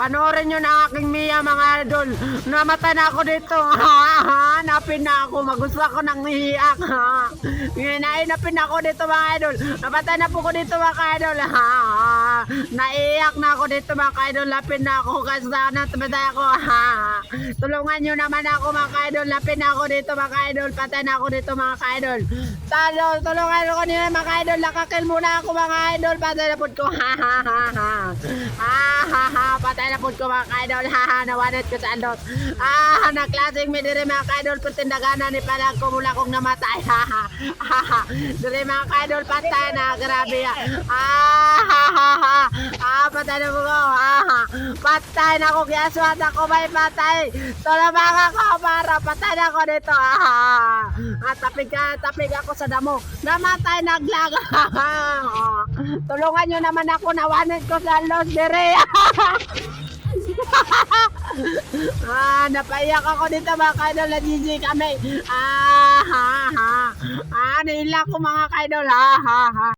Panoorin nyo na aking Mia mga idol. Namatay na ako dito. Ha, ha, Hanapin na ako. Magusto ako ng iiyak. Nainapin na ako dito mga idol. Namatay na po ko dito mga idol. Ha. Naiiyak na ako dito mga idol. Lapin na ako kasi sana tumatay ako. Tulungan nyo naman ako mga idol. Lapin na ako dito mga idol. Patay na ako dito mga idol. Talo, tulungan ko nila mga idol. Nakakil muna ako mga idol. Patay na po ko. Ha ha ha ha. Ah. Patay na ko mga idol. Ha ha. Nawanit ko sa andot. Ah na klaseng may dire mga idol. Putindagana ni palag ko mula kong namatay. Ha ha. Ha ha. Dire mga idol. Patay na. Grabe ya. Ah ha ha ha. Ah patay na po ko. Ha. Patay na ako. Kaya swat ako may patay. Tulungan ako para patay na ako dito. Ah. At tapig tapig ako sa damo. Namatay naglag. Ah, Tulungan nyo naman ako nawanin ko sa Los Dire. Ah, napaiyak ako dito mga kaidol na GG kami. Ah, ha, ha. Ah, nila ko mga kaidol. Ha, ha, ha.